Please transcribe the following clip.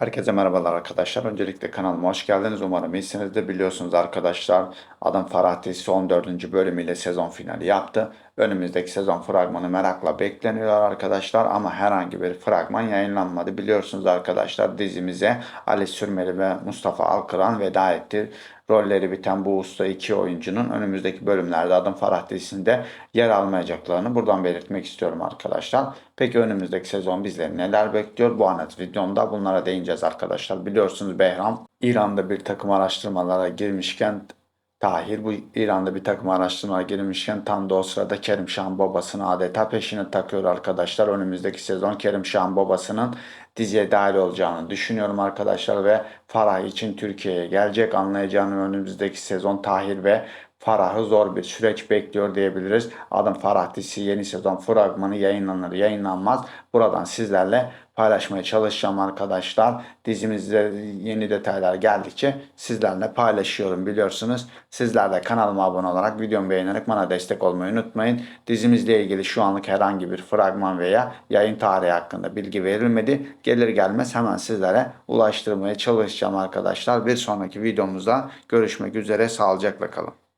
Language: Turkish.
Herkese merhabalar arkadaşlar. Öncelikle kanalıma hoş geldiniz. Umarım iyisinizdir. Biliyorsunuz arkadaşlar Adam Farah dizisi 14. bölümüyle sezon finali yaptı. Önümüzdeki sezon fragmanı merakla bekleniyor arkadaşlar ama herhangi bir fragman yayınlanmadı. Biliyorsunuz arkadaşlar dizimize Ali Sürmeli ve Mustafa Alkıran veda etti. Rolleri biten bu usta iki oyuncunun önümüzdeki bölümlerde Adım Farah dizisinde yer almayacaklarını buradan belirtmek istiyorum arkadaşlar. Peki önümüzdeki sezon bizleri neler bekliyor? Bu anlat videomda bunlara değineceğiz arkadaşlar. Biliyorsunuz Behram İran'da bir takım araştırmalara girmişken Tahir bu İran'da bir takım araştırmalara girmişken tam da o sırada Kerim Şah'ın babasını adeta peşine takıyor arkadaşlar. Önümüzdeki sezon Kerim Şah'ın babasının diziye dahil olacağını düşünüyorum arkadaşlar ve Farah için Türkiye'ye gelecek. Anlayacağını önümüzdeki sezon Tahir ve Farah'ı zor bir süreç bekliyor diyebiliriz. Adım Farah dizisi yeni sezon fragmanı yayınlanır yayınlanmaz. Buradan sizlerle paylaşmaya çalışacağım arkadaşlar. Dizimizde yeni detaylar geldikçe sizlerle paylaşıyorum biliyorsunuz. Sizler de kanalıma abone olarak videomu beğenerek bana destek olmayı unutmayın. Dizimizle ilgili şu anlık herhangi bir fragman veya yayın tarihi hakkında bilgi verilmedi. Gelir gelmez hemen sizlere ulaştırmaya çalışacağım arkadaşlar. Bir sonraki videomuzda görüşmek üzere. Sağlıcakla kalın.